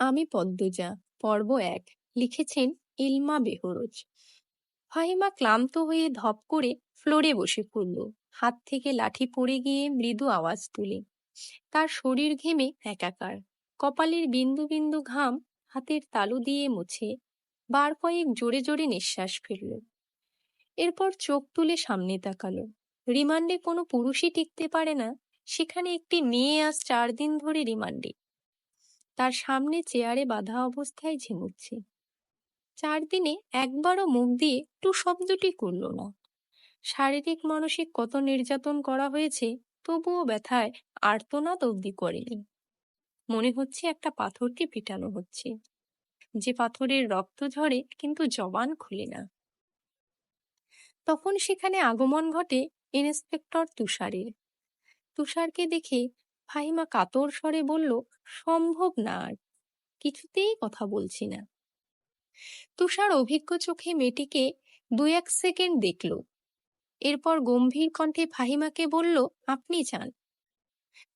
আমি পদ্মজা, পর্ব এক, লিখেছেন ইলমা বেহরোজ। ফাহিমা ক্লান্ত হয়ে ধপ করে ফ্লোরে বসে পড়ল। হাত থেকে লাঠি পড়ে গিয়ে মৃদু আওয়াজ তুলে। তার শরীর ঘেমে একাকার। কপালের বিন্দু বিন্দু ঘাম হাতের তালু দিয়ে মুছে বার কয়েক জোরে জোরে নিঃশ্বাস ফেলল। এরপর চোখ তুলে সামনে তাকালো। রিমান্ডে কোনো পুরুষই টিকতে পারে না। সেখানে একটি মেয়ে আজ চার দিন ধরে রিমান্ডে। তার সামনে চেয়ারে বাঁধা অবস্থায় ঝিমুচ্ছে। চার দিনে একবারও মুখ দিয়ে টু শব্দটি করল না। শারীরিক, মানসিক কত নির্যাতন করা হয়েছে, তবুও ব্যথায় আর্তনাদ অবধি করেনি। মনে হচ্ছে একটা পাথরকে পিটানো হচ্ছে। যে পাথরের রক্ত ঝরে কিন্তু জবান খুলে না। তখন সেখানে আগমন ঘটে ইন্সপেক্টর তুষারের। তুষারকে দেখে ফাহিমা কাতর স্বরে বলল, সম্ভব না আর। কিছুতেই কথা বলছি না। তুষার অভিজ্ঞ চোখে মেয়েটিকে দু এক সেকেন্ড দেখল। এরপর গম্ভীর কণ্ঠে ফাহিমাকে বলল, আপনি চান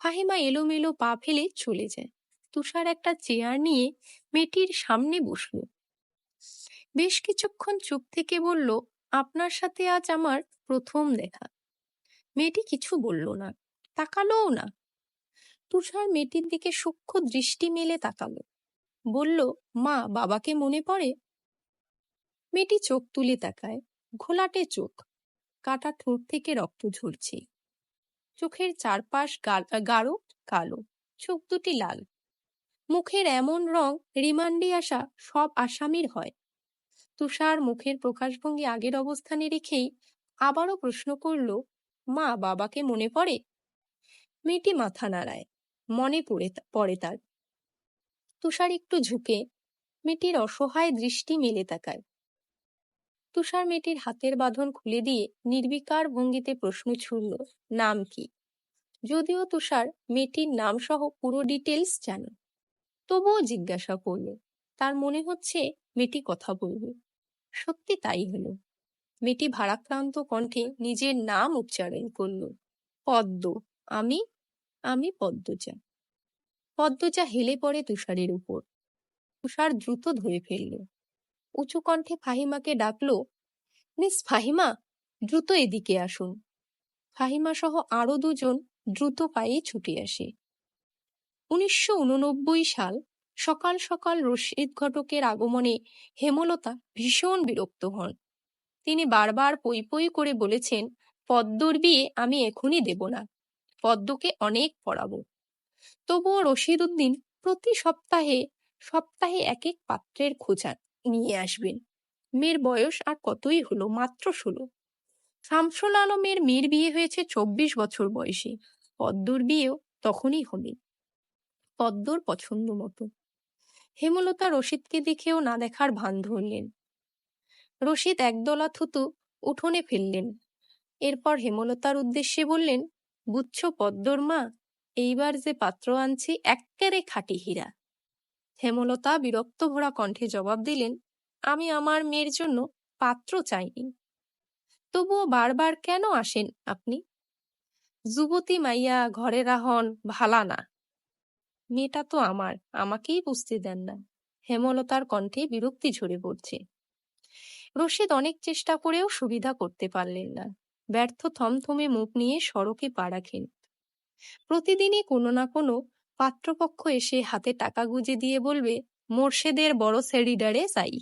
ফাহিমা এলোমেলো পা ফেলে চলে যায়। তুষার একটা চেয়ার নিয়ে মেয়েটির সামনে বসল। বেশ কিছুক্ষণ চুপ থেকে বলল, আপনার সাথে আজ আমার প্রথম দেখা। মেয়েটি কিছু বলল না, তাকালোও না। তুষার মেয়েটির দিকে সূক্ষ্ম দৃষ্টি মেলে তাকালো। বলল, মা, বাবাকে মনে পড়ে? মেয়েটি চোখ তুলে তাকায়, ঘোলাটে চোখ, কাটা ঠোঁট থেকে রক্ত ঝরছে। চোখের চারপাশ গাঢ় কালো, চোখ দুটি লাল। মুখের এমন রং রিমান্ডে আসা সব আসামির হয়। তুষার মুখের প্রকাশভঙ্গি আগের অবস্থানে রেখেই আবারও প্রশ্ন করল, মা, বাবাকে মনে পড়ে? মেয়েটি মাথা নাড়ায়। মনে পড়ে পড়ে তার। তুষার একটু ঝুঁকে, মেয়েটির অসহায় দৃষ্টি মেলে তাকায়। তুষার মেয়েটির হাতের বাঁধন খুলে দিয়ে নির্বিকার ভঙ্গিতে প্রশ্ন ছুড়ল, নাম কি? যদিও তুষার মেয়েটির নাম সহ পুরো ডিটেলস জানে। তবুও জিজ্ঞাসা করল, তার মনে হচ্ছে মেয়েটি কথা বলবে? সত্যি তাই হলো। মেয়েটি ভারাক্রান্ত কণ্ঠে নিজের নাম উচ্চারণ করল, পদ্ম। আমি? আমি পদ্মজা। পদ্মজা হেলে পড়ে তুষারের উপর। তুষার দ্রুত ধরে ফেলল। উঁচু কণ্ঠে ফাহিমাকে ডাকল, মিস ফাহিমা, দ্রুত এদিকে আসুন। ফাহিমা সহ আরও দুজন দ্রুত পায়ে ছুটে আসে। উনিশশো উননব্বই সাল সকাল সকাল রশিদ ঘটকের আগমনে হেমলতা ভীষণ বিরক্ত হন। তিনি বারবার পই পই করে বলেছেন, পদ্মর বিয়ে আমি এখনই দেব না। পদ্মকে অনেক পড়াবো। তবুও রশিদ উদ্দিন প্রতি সপ্তাহে সপ্তাহে এক এক পাত্রের খোঁজা নিয়ে আসবেন। মেয়ের বয়স আর কতই হলো, মাত্র ষোলো। শামসুল আলমের মেয়ের বিয়ে হয়েছে চব্বিশ বছর বয়সে। পদ্মর বিয়েও তখনই হবে পদ্মর পছন্দ মতো। হেমলতা রশিদকে দেখেও না দেখার ভান ধরলেন। রশিদ একদলা থুতু উঠোনে ফেললেন। এরপর হেমলতার উদ্দেশ্যে বললেন, বুঝছ পদ্মর মা এইবার যে পাত্র আনছি এক্কেরে খাঁটি হীরা। হেমলতা বিরক্ত ভরা কণ্ঠে জবাব দিলেন, আমি আমার মেয়ের জন্য পাত্র চাইনি। তবুও বারবার কেন আসেন আপনি? যুবতী মাইয়া ঘরে রাহন ভালা না। মেয়েটা তো আমার, আমাকেই বুঝতে দেন না। হেমলতার কণ্ঠে বিরক্তি ঝরে পড়ছে। রশিদ অনেক চেষ্টা করেও সুবিধা করতে পারলেন না। ব্যর্থ থমথমে মুখ নিয়ে সড়কে পা রাখেন। প্রতিদিনই কোনো না কোনো পাত্রপক্ষ এসে হাতে টাকা গুঁজে দিয়ে বলবে, মোর্শেদের বড় সেরিডারে চাই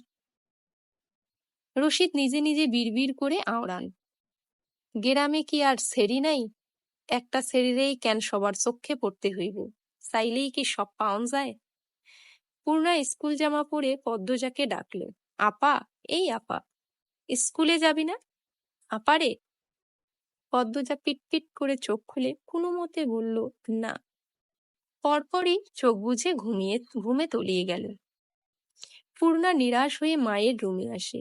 রশিদ নিজে নিজে বিড়বিড় করে আওড়ান। গেরামে কি আর সেরি নাই? একটা সেরিরেই কেন সবার চোখে পড়তে হইব? চাইলেই কি সব পাওন যায়? পূর্ণা স্কুল জামা পরে পদ্মজাকে ডাকলো আপা, এই আপা, স্কুলে যাবি না? আপারে? পদ্মজা পিটপিট করে চোখ খুলে কোনো মতে বলল, না। পরপরই চোখ বুঝে ঘুমিয়ে, ঘুমে তলিয়ে গেল। পূর্ণা নিরাশ হয়ে মায়ের রুমে আসে।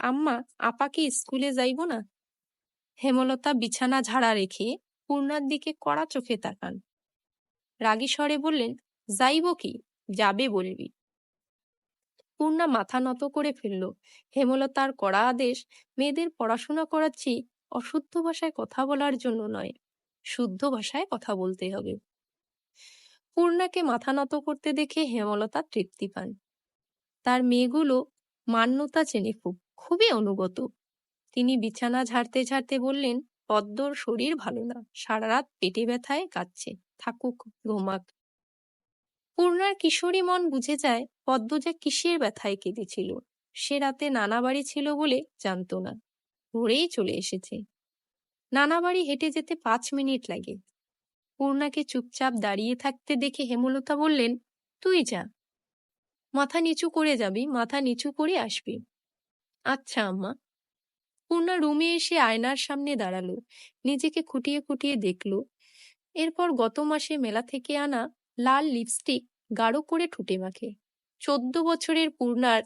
আম্মা আপাকে স্কুলে যাইব না? হেমলতা বিছানা ঝাড়া রেখে পূর্ণার দিকে কড়া চোখে তাকান। রাগী স্বরে বললেন, যাইব কি? যাবে বলবি। পূর্ণা মাথা নত করে ফেলল। হেমলতার কড়া আদেশ, মেয়েদের পড়াশোনা করাচ্ছি অশুদ্ধ ভাষায় কথা বলার জন্য নয়, শুদ্ধ ভাষায় কথা বলতে হবে। পূর্ণাকে মাথা নত করতে দেখে হেমলতা তৃপ্তি পান। তার মেয়েগুলো মান্যতা চেনে খুব, খুবই অনুগত। তিনি বিছানা ঝাড়তে ঝাড়তে বললেন, পদ্মর শরীর ভালো না সারা রাত পেটে ব্যথায় কাঁদছে, থাকুক, ঘুমাক। পূর্ণার কিশোরী মন বুঝে যায়, পদ্ম যে কিসের ব্যথায় কেঁদেছিল, সে রাতে নানা বাড়ি ছিল বলে জানতো না। ভোরেই চলে এসেছে। নানা বাড়ি হেঁটে যেতে পাঁচ মিনিট লাগে। পূর্ণাকে চুপচাপ দাঁড়িয়ে থাকতে দেখে হেমলতা বললেন, তুই যা। মাথা নিচু করে যাবি, মাথা নিচু করে আসবি। আচ্ছা আম্মা। পূর্ণা রুমে এসে আয়নার সামনে দাঁড়াল, নিজেকে খুঁটিয়ে খুঁটিয়ে দেখল। এরপর গত মাসে মেলা থেকে আনা লাল লিপস্টিক গাঢ় করে ঠুটে মাখে। চোদ্দ বছরের পূর্ণার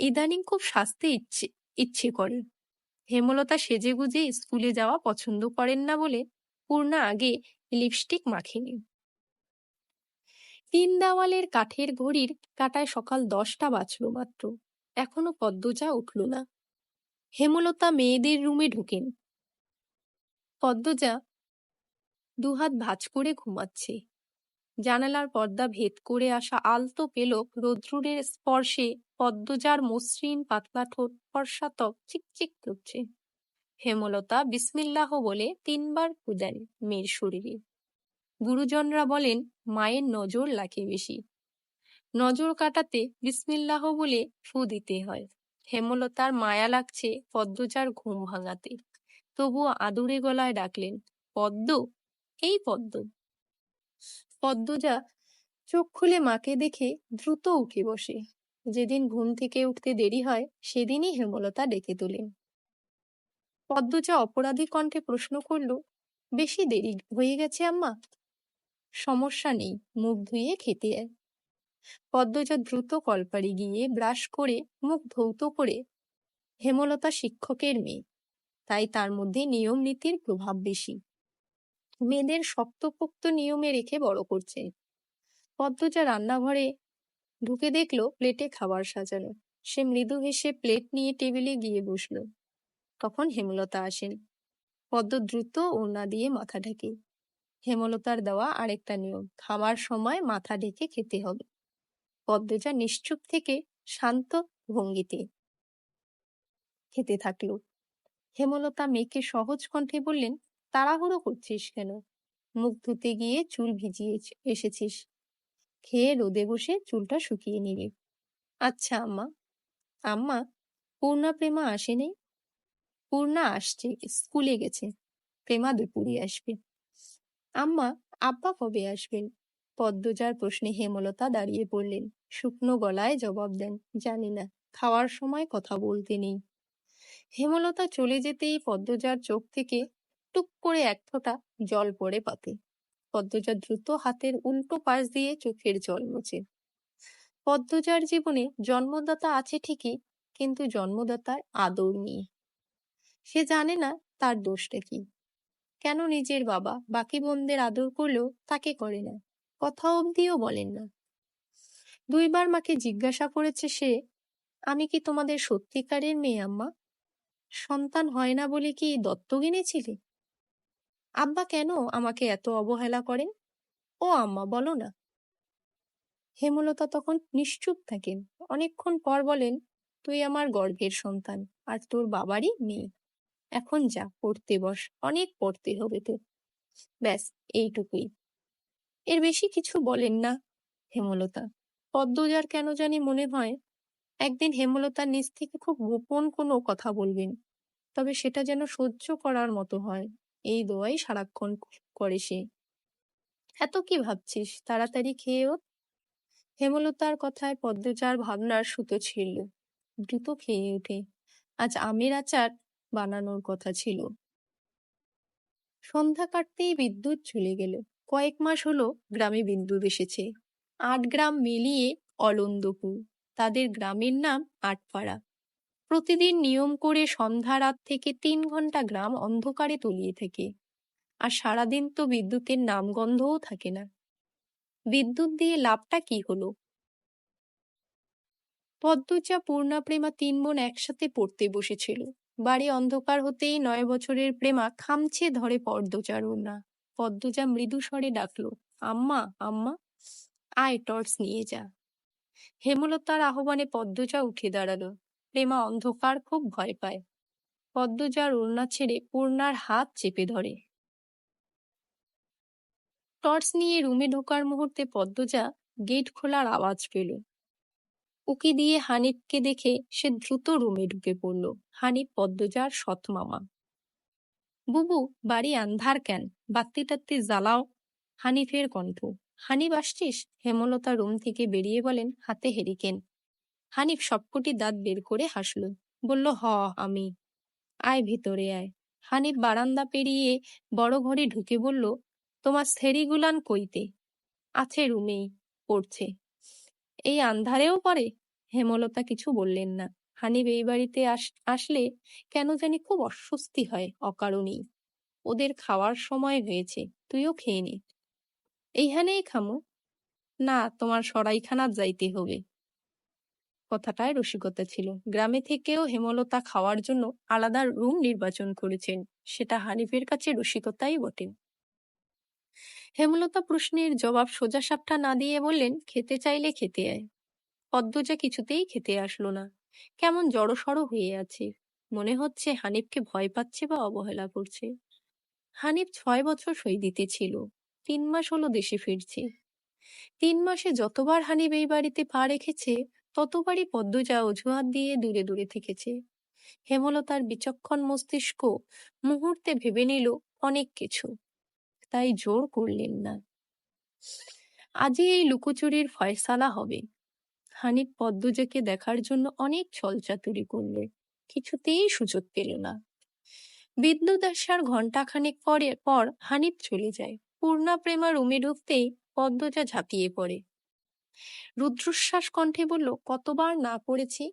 ইদানিং খুব সাজতে ইচ্ছে ইচ্ছে করে। হেমলতা সেজে গুজে স্কুলে যাওয়া পছন্দ করেন না বলে পূর্ণা আগে লিপস্টিক মাখেনি। তিন দেওয়ালের কাঠের ঘড়ির কাটায় সকাল দশটা বাজলো মাত্র। এখনও পদ্মজা উঠল না। হেমলতা মেয়েদের রুমে ঢুকেন। পদ্মজা দুহাত ভাঁজ করে ঘুমাচ্ছে। জানালার পর্দা ভেদ করে আসা আলতো পেলক রৌদ্রের স্পর্শে পদ্মজার মসৃণ পাতলা ঠোঁট ফর্সা চিকচিক করছে। হেমলতা বিসমিল্লাহ বলে তিনবার দেন মেয়ের শরীরে। গুরুজনরা বলেন, মায়ের নজর লাগে বেশি। নজর কাটাতে বিসমিল্লাহ বলে ফু দিতে হয়। হেমলতার মায়া লাগছে পদ্মজার ঘুম ভাঙাতে। তবুও আদুরে গলায় ডাকলেন, পদ্ম? এই পদ্ম? পদ্মজা চোখ খুলে মাকে দেখে দ্রুত উঠে বসে। যেদিন ঘুম থেকে উঠতে দেরি হয়, সেদিনই হেমলতা ডেকে তোলেন পদ্মজা অপরাধী কণ্ঠে প্রশ্ন করল, বেশি দেরি হয়ে গেছে আম্মা? সমস্যা নেই, মুখ ধুয়ে খেতে পদ্মজা দ্রুত কলপাড়ি গিয়ে ব্রাশ করে মুখ ধৌত করে হেমলতা শিক্ষকের মেয়ে। তাই তার মধ্যে নিয়ম নীতির প্রভাব বেশি। মেয়েদের শক্তপোক্ত নিয়মে রেখে বড় করছে। পদ্মজা রান্নাঘরে ঢুকে দেখল প্লেটে খাবার সাজানো। সে মৃদু হেসে প্লেট নিয়ে টেবিলে গিয়ে বসল। তখন হেমলতা আসেন। পদ্ম দ্রুত ওড়না দিয়ে মাথা ঢেকে। হেমলতার দেওয়া আরেকটা নিয়ম খাওয়ার সময় মাথা ঢেকে খেতে হবে। পদ্মজা নিশ্চুপ থেকে শান্ত ভঙ্গিতে খেতে থাকল। হেমলতা মেয়েকে সহজ কণ্ঠে বললেন তাড়াহুড়ো করছিস কেন? মুখ ধুতে গিয়ে চুল ভিজিয়ে এসেছিস। খেয়ে রোদে বসে চুলটা শুকিয়ে নিবি আচ্ছা আম্মা। আম্মা, পূর্ণা, প্রেমা আসেনি? পূর্ণা আসছে, স্কুলে গেছে। প্রেমা দুপুরে আসবে। আম্মা, আব্বা কবে আসবেন? পদ্মজার প্রশ্নে হেমলতা দাঁড়িয়ে পড়লেন। শুকনো গলায় জবাব দেন, জানি না, খাওয়ার সময় কথা বলতে নেই। হেমলতা চলে যেতেই পদ্মজার চোখ থেকে টুক করে এক ফোঁটা জল পড়ে পাতে পদ্মজা দ্রুত হাতের উল্টো পাশ দিয়ে চোখের জল মোছে। পদ্মজার জীবনে জন্মদাতা আছে ঠিকই, কিন্তু জন্মদাতার আদর নেই সে জানে না তার দোষটা কি। কেন নিজের বাবা বাকি বোনদের আদর করলেও তাকে করে না? কথা অবধিও বলেন না। দুইবার মাকে জিজ্ঞাসা করেছে সে, আমি কি তোমাদের সত্যিকারের মেয়ে, আম্মা? সন্তান হয় না বলে কি দত্তক এনেছিলে? আব্বা কেন আমাকে এত অবহেলা করেন? ও আম্মা, বলো না। হেমলতা তখন নিশ্চুপ থাকেন। অনেকক্ষণ পর বলেন, তুই আমার গর্ভের সন্তান আর তোর বাবারই মেয়ে। এখন যা পড়তে বস, অনেক পড়তে হবে তো ব্যাস, এইটুকুই। এর বেশি কিছু বলেন না হেমলতা। পদ্মজার কেন জানি মনে হয়, একদিন হেমলতার নিজ থেকে খুব গোপন কোনো কথা বলবেন, তবে সেটা যেন সহ্য করার মতো হয়। এই দোয়াই সারাক্ষণ করে সে। এত কি ভাবছিস? তাড়াতাড়ি খেয়ে ওঠ হেমলতার কথায় পদ্মজার ভাবনার সুতো ছিল দ্রুত খেয়ে ওঠে আজ আমের আচার বানানোর কথা ছিল। সন্ধ্যা কাটতেই বিদ্যুৎ চলে গেল। কয়েক মাস হলো গ্রামে বিদ্যুৎ এসেছে। আট গ্রাম মিলিয়ে অলন্দপুর। তাদের গ্রামের নাম আটপাড়া। প্রতিদিন নিয়ম করে সন্ধ্যা রাত থেকে তিন ঘণ্টা গ্রাম অন্ধকারে তলিয়ে থাকে। আর সারাদিন তো বিদ্যুতের নামগন্ধও থাকে না। বিদ্যুৎ দিয়ে লাভটা কি হলো? পদ্মজা পূর্ণাপ্রেমা তিন বোন একসাথে পড়তে বসেছিল। বাড়ি অন্ধকার হতেই নয় বছরের প্রেমা খামছে ধরে পদ্মজার ওড়না। পদ্মজা মৃদু স্বরে ডাকলো, আম্মা আম্মা, আয় টর্চ নিয়ে যা। হেমলতার আহ্বানে পদ্মজা উঠে দাঁড়াল। প্রেমা অন্ধকার খুব ভয় পায়। পদ্মজার ওড়না ছেড়ে পূর্ণার হাত চেপে ধরে। টর্চ নিয়ে রুমে ঢোকার মুহূর্তে পদ্মজা গেট খোলার আওয়াজ পেল। উকি দিয়ে হানিফকে দেখে সে দ্রুত রুমে ঢুকে পড়ল। হানিফ পদ্মজার সৎ মামা। বুবু, বাড়ি আন্ধার কেন? বাত্তি টাত্তি জ্বালাও। হানিফের কণ্ঠ। হানিফ, আসছিস? হেমলতা রুম থেকে বেরিয়ে বলেন, হাতে হেরিকেন। হানিফ সবকটি দাঁত বের করে হাসল। বলল, হ, আমি। আয় ভিতরে আয়। হানিফ বারান্দা পেরিয়ে বড় ঘরে ঢুকে বলল, তোমার গুলান কইতে? আছে রুমেই, পড়ছে। এই আন্ধারেও পড়ে? হেমলতা কিছু বললেন না। হানিফ এই বাড়িতে আসলে কেন জানি খুব অস্বস্তি হয়, অকারণেই। ওদের খাওয়ার সময় হয়েছে, তুইও খেয়ে নে। এইখানেই খামো? না, তোমার সরাইখানার যাইতে হবে। কথাটায় রসিকতা ছিল। গ্রামে থেকেও হেমলতা খাওয়ার জন্য আলাদা রুম নির্বাচন করেছেন। সেটা হানিফের কাছে রসিকতাই বটে। হেমলতা প্রশ্নের জবাব সোজা সাপটা না দিয়ে বললেন, খেতে চাইলে খেতে আয়। পদ্মজা কিছুতেই খেতে আসলো না। কেমন জড়সড় হয়ে আছে। মনে হচ্ছে হানিফকে ভয় পাচ্ছে বা অবহেলা করছে। হানিফ ছয় বছর সৈদিতে ছিল। তিন মাস হলো দেশে ফিরছে। তিন মাসে যতবার হানিফ এই বাড়িতে পা রেখেছে ততবারই পদ্মজা অজুহাত দিয়ে দূরে দূরে থেকেছে। হেমলতার বিচক্ষণ মস্তিষ্ক মুহূর্তে ভেবে নিল অনেক কিছু, তাই জোর করলেন না। আজই এই লুকোচুরির ফয়সালা হবে। হানিফ পদ্মজাকে দেখার জন্য অনেক ছলচাতুরি করলে, কিছুতেই সুযোগ পেল না। বিদ্যুৎ আসার ঘন্টাখানেক পরে, পর হানিফ চলে যায়। পূর্ণা প্রেমা রুমে ঢুকতেই পদ্মজা ঝাঁপিয়ে পড়ে। রুদ্রশ্বাস কণ্ঠে বলল, কতবার না করেছি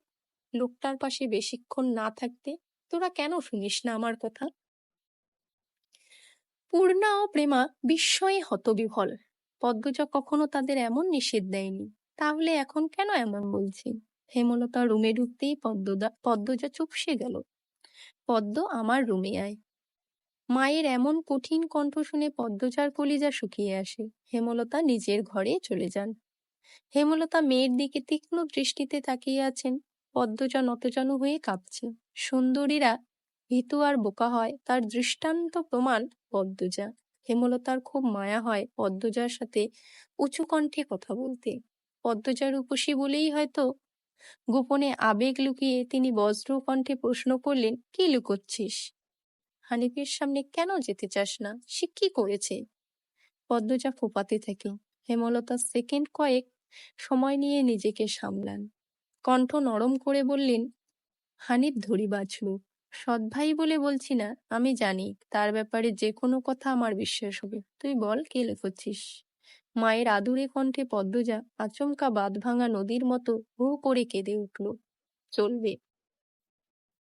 লোকটার পাশে বেশিক্ষণ না থাকতে তোরা কেন শুনিস না আমার কথা? পূর্ণা ও প্রেমা বিস্ময়ে হতবিহল। পদ্মজা কখনো তাদের এমন নিষেধ দেয়নি। তাহলে এখন কেন এমন বলছি? হেমলতা রুমে ঢুকতেই পদ্মদা, পদ্মজা চুপসে গেল। পদ্ম আমার রুমে আয়। মায়ের এমন কঠিন কণ্ঠ শুনে পদ্মজার কলিজা শুকিয়ে আসে। হেমলতা নিজের ঘরে চলে যান। হেমলতা মেয়ের দিকে তীক্ষ্ণ দৃষ্টিতে তাকিয়ে আছেন। পদ্মজা নতজানু হয়ে কাঁপছে। সুন্দরীরা ভীতু আর বোকা হয়, তার দৃষ্টান্ত প্রমাণ পদ্মজা। হেমলতার খুব মায়া হয় পদ্মজার সাথে উঁচু কণ্ঠে কথা বলতে। পদ্মজার উপসী বলেই হয়তো গোপনে আবেগ লুকিয়ে তিনি বজ্র কণ্ঠে প্রশ্ন করলেন, কি লুকোচ্ছিস? হানিফের সামনে কেন যেতে চাস না? সে কি করেছে? পদ্মজা ফোপাতে থাকে। হেমলতা সেকেন্ড কয়েক সময় নিয়ে নিজেকে সামলান। কণ্ঠ নরম করে বললেন, হানিফ ধরি বাঁচল সৎ ভাই বলে বলছি না, আমি জানি, তার ব্যাপারে যে কোনো কথা আমার বিশ্বাস হবে। তুই বল, কে লেখছিস? মায়ের আদুরে কণ্ঠে পদ্মজা আচমকা বাঁধ ভাঙা নদীর মতো হু করে কেঁদে উঠল, চলবে।